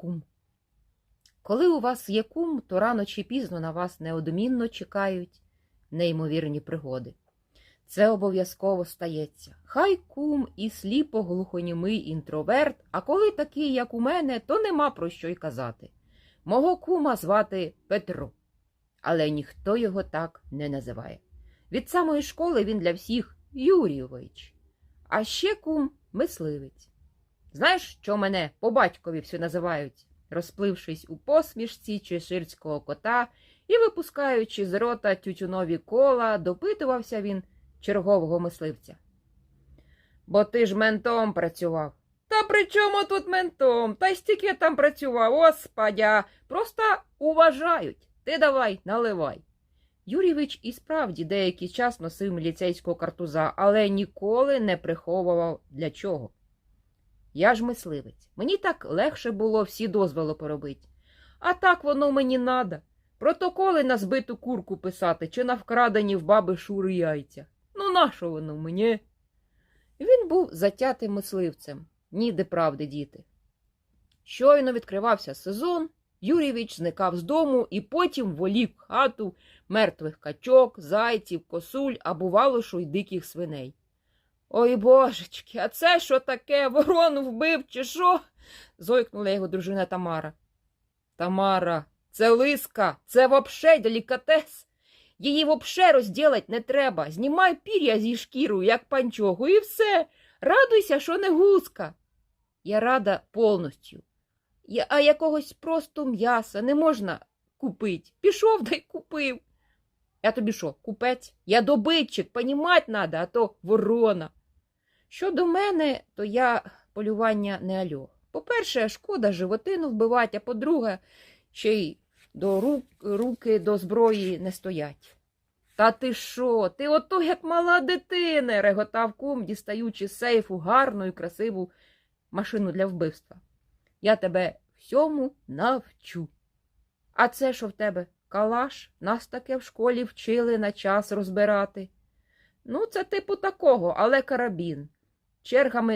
кум. Коли у вас є кум, то рано чи пізно на вас неодмінно чекають неймовірні пригоди. Це обов'язково стається. Хай кум і сліпо глухонімий інтроверт, а коли такий, як у мене, то нема про що й казати. Мого кума звати Петро, але ніхто його так не називає. Від самої школи він для всіх Юрійович, а ще кум мисливець. Знаєш, що мене по батькові всі називають, розплившись у посмішці чеширського кота і випускаючи з рота тютюнові кола, допитувався він чергового мисливця. Бо ти ж ментом працював. Та при чому тут ментом? Та й стільки я там працював, господя. Просто уважають. Ти давай, наливай. Юрійович і справді деякий час носив міліцейського картуза, але ніколи не приховував для чого. Я ж мисливець. Мені так легше було всі дозволи поробити. А так воно мені надо. Протоколи на збиту курку писати чи на вкрадені в баби шури яйця. Ну, нащо воно мені? Він був затятим мисливцем, ніде правди діти. Щойно відкривався сезон, Юрійович зникав з дому і потім волік в хату мертвих качок, зайців, косуль, а бувало, що й диких свиней. Ой божечки, а це що таке? Ворону вбив, чи що? зойкнула його дружина Тамара. Тамара, це лиска, це вообще делікатес. Її вообще розділать не треба. Знімай пір'я зі шкіру, як панчоху, і все. Радуйся, що не гуска. Я рада повністю. Я, а якогось просто м'яса не можна купить. Пішов да й купив. Я тобі що, купець? Я добитчик, понімать надо, а то ворона. Щодо мене, то я полювання не альо. По-перше, шкода животину вбивати, а по-друге, ще й до рук, руки до зброї не стоять. Та ти що? Ти ото як мала дитина, реготав кум, дістаючи з сейфу гарну і красиву машину для вбивства. Я тебе всьому навчу. А це що в тебе? Калаш? Нас таке в школі вчили на час розбирати. Ну, це типу такого, але карабін. Чергами